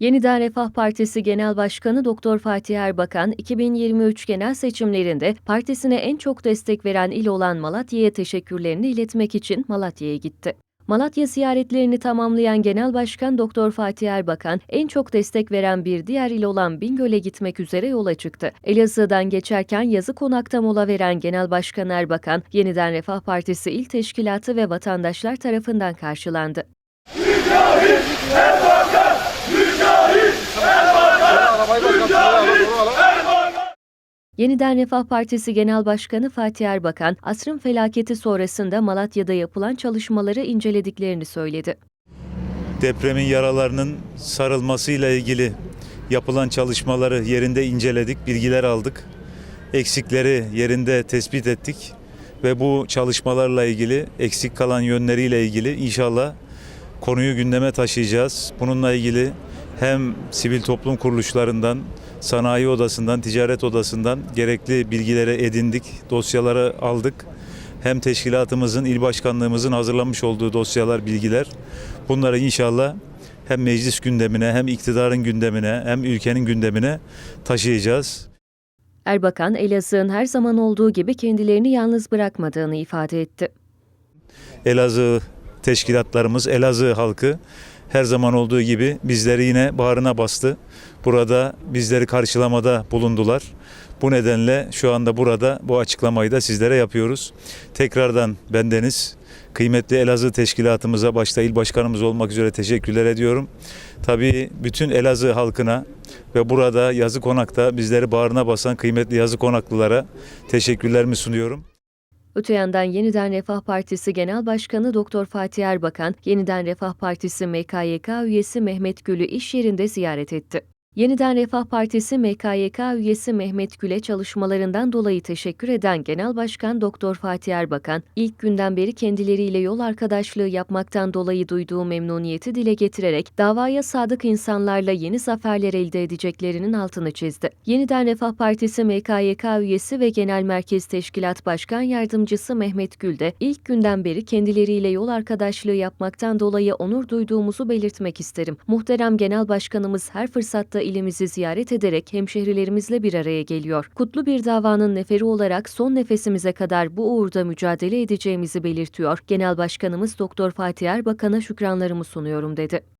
Yeniden Refah Partisi Genel Başkanı Doktor Fatih Erbakan, 2023 genel seçimlerinde partisine en çok destek veren il olan Malatya'ya teşekkürlerini iletmek için Malatya'ya gitti. Malatya ziyaretlerini tamamlayan Genel Başkan Doktor Fatih Erbakan, en çok destek veren bir diğer il olan Bingöl'e gitmek üzere yola çıktı. Elazığ'dan geçerken yazı konakta mola veren Genel Başkan Erbakan, Yeniden Refah Partisi İl Teşkilatı ve vatandaşlar tarafından karşılandı. Yeniden Refah Partisi Genel Başkanı Fatih Erbakan, asrın felaketi sonrasında Malatya'da yapılan çalışmaları incelediklerini söyledi. depremin yaralarının sarılmasıyla ilgili yapılan çalışmaları yerinde inceledik, bilgiler aldık. Eksikleri yerinde tespit ettik ve bu çalışmalarla ilgili eksik kalan yönleriyle ilgili inşallah konuyu gündeme taşıyacağız. Bununla ilgili hem sivil toplum kuruluşlarından, sanayi odasından, ticaret odasından gerekli bilgileri edindik, dosyaları aldık. Hem teşkilatımızın, il başkanlığımızın hazırlamış olduğu dosyalar, bilgiler. Bunları inşallah hem meclis gündemine, hem iktidarın gündemine, hem ülkenin gündemine taşıyacağız. Erbakan, Elazığ'ın her zaman olduğu gibi kendilerini yalnız bırakmadığını ifade etti. Elazığ teşkilatlarımız, Elazığ halkı her zaman olduğu gibi bizleri yine bağrına bastı. Burada bizleri karşılamada bulundular. Bu nedenle şu anda burada bu açıklamayı da sizlere yapıyoruz. Tekrardan bendeniz kıymetli Elazığ teşkilatımıza başta il başkanımız olmak üzere teşekkürler ediyorum. Tabii bütün Elazığ halkına ve burada yazı konakta bizleri bağrına basan kıymetli yazı konaklılara teşekkürlerimi sunuyorum. Öte yandan Yeniden Refah Partisi Genel Başkanı Doktor Fatih Erbakan, Yeniden Refah Partisi MKYK üyesi Mehmet Gül'ü iş yerinde ziyaret etti. Yeniden Refah Partisi MKYK üyesi Mehmet Gül'e çalışmalarından dolayı teşekkür eden Genel Başkan Doktor Fatih Erbakan, ilk günden beri kendileriyle yol arkadaşlığı yapmaktan dolayı duyduğu memnuniyeti dile getirerek davaya sadık insanlarla yeni zaferler elde edeceklerinin altını çizdi. Yeniden Refah Partisi MKYK üyesi ve Genel Merkez Teşkilat Başkan Yardımcısı Mehmet Gül de ilk günden beri kendileriyle yol arkadaşlığı yapmaktan dolayı onur duyduğumuzu belirtmek isterim. Muhterem Genel Başkanımız her fırsatta ilimizi ziyaret ederek hemşehrilerimizle bir araya geliyor. Kutlu bir davanın neferi olarak son nefesimize kadar bu uğurda mücadele edeceğimizi belirtiyor. Genel Başkanımız Doktor Fatih Erbakan'a şükranlarımı sunuyorum dedi.